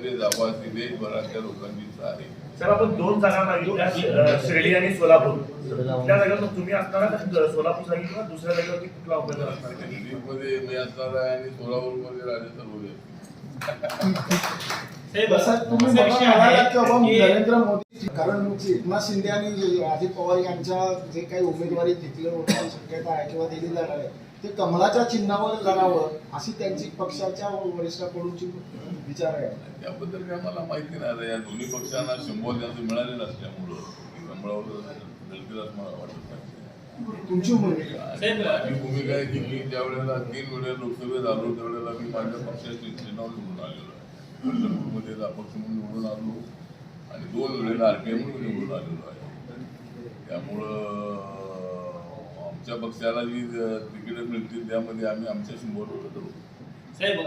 मी लोकसभेमध्ये जावा अशी देशभरातल्या लोकांची इच्छा आहे सर आपण दोन जागा मागितल्या शिर्डी आणि सोलापूर. त्या जागेवर तुम्ही असणार का सोलापूर जागी किंवा दुसऱ्या जागेवरती कुठला उमेदवार असणार आहे? दिल्लीमध्ये मी असणार आहे आणि सोलापूरमध्ये राजे साहेब तुम्ही मला म्हणालात की बाबा नरेंद्र मोदी कारण एकनाथ शिंदे आणि अजित पवार यांच्या जे काही उमेदवारी घेतली होण्याची शक्यता आहे किंवा दिली जाणार आहे ते कमळाच्या चिन्हावर लढावं अशी त्यांची पक्षाच्या वरिष्ठाकडूनची विचार आहे. त्याबद्दल काय मला माहिती नाही आता या दोन्ही पक्षांना सिम्बॉल त्यांचं मिळालेलं असल्यामुळं कमळावर मला वाटत नाही. तुमची भूमिका? भूमिका आहे की मी ज्या वेळेला तीन वेळेला लोकसभेत आलो त्यावेळेला मी माझ्या पक्षाची चिन्हावर निवडून आलेलो आहे. पंढरपूरमध्ये अपक्ष म्हणून निवडून आलो. आणि दोन वेळेला आरपीएम म्हणून निवडून आलेलो आहे. त्यामुळं आमच्या पक्षाला जी तिकीटं मिळतील त्यामध्ये आम्ही आमच्या सिंबॉलवर ठरवू साहेब